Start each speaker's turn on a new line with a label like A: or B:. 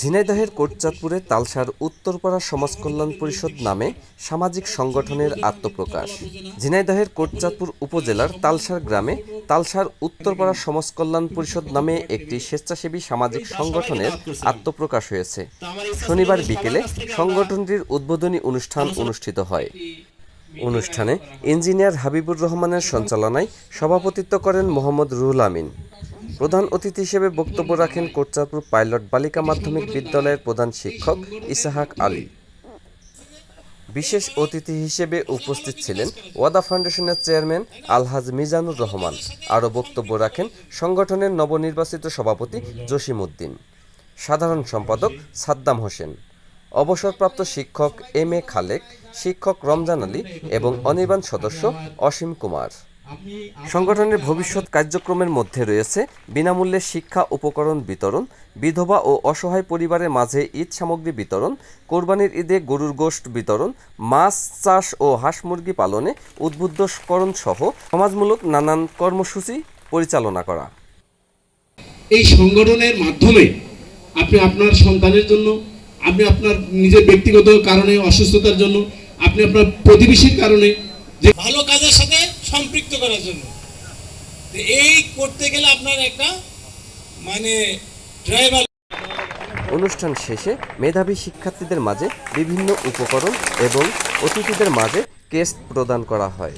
A: ঝিনাইদহের কোটচাঁদপুরে তালসার উত্তরপাড়া সমাজ কল্যাণ পরিষদ নামে সামাজিক সংগঠনের আত্মপ্রকাশ। ঝিনাইদহের কোটচাঁদপুর উপজেলার তালসার গ্রামে তালসার উত্তরপাড়া সমাজ কল্যাণ পরিষদ নামে একটি স্বেচ্ছাসেবী সামাজিক সংগঠনের আত্মপ্রকাশ হয়েছে। শনিবার বিকেলে সংগঠনটির উদ্বোধনী অনুষ্ঠান অনুষ্ঠিত হয়। অনুষ্ঠানে ইঞ্জিনিয়ার হাবিবুর রহমানের সঞ্চালনায় সভাপতিত্ব করেন মোহাম্মদ রুহুল আমিন। প্রধান অতিথি হিসেবে বক্তব্য রাখেন কোটচাঁদপুর পাইলট বালিকা মাধ্যমিক বিদ্যালয়ের প্রধান শিক্ষক ইসাহাক আলী। বিশেষ অতিথি হিসেবে উপস্থিত ছিলেন ওয়াদা ফাউন্ডেশনের চেয়ারম্যান আলহাজ মিজানুর রহমান। আরও বক্তব্য রাখেন সংগঠনের নবনির্বাচিত সভাপতি জসিম উদ্দিন। সাধারণ সম্পাদক সাদ্দাম হোসেন। অবসরপ্রাপ্ত শিক্ষক এম এ খালেক, শিক্ষক রমজান আলী এবং অনির্বাণ সদস্য অসীম কুমার। সংগঠনের ভবিষ্যৎ কার্যক্রমের মধ্যে রয়েছে বিনামূল্যে শিক্ষা উপকরণ বিতরণ বিধবা ও অসহায় পরিবারের মাঝে ঈদ সামগ্রী বিতরণ কোরবানির ঈদে গরুর গোশত বিতরণ মাছ চাষ ও হাঁস মুরগি পালনে উদ্বুদ্ধকরণ সহ সমাজমূলক নানান কর্মসূচি পরিচালনা করা।
B: এই সংগঠনের মাধ্যমে আপনি আপনার সন্তানের জন্য আপনি আপনার নিজের ব্যক্তিগত কারণে অসুস্থতার জন্য আপনি আপনার প্রতিবেশীর কারণে যে
C: ভালো কাজের সাথে সম্পৃক্ত করার জন্য। এই করতে গেলে আপনার একটা মানে ড্রাইভার
A: অনুষ্ঠান শেষে মেধাবী শিক্ষার্থীদের মাঝে বিভিন্ন উপকরণ এবং অতিথিদের মাঝে কেস্ট প্রদান করা হয়।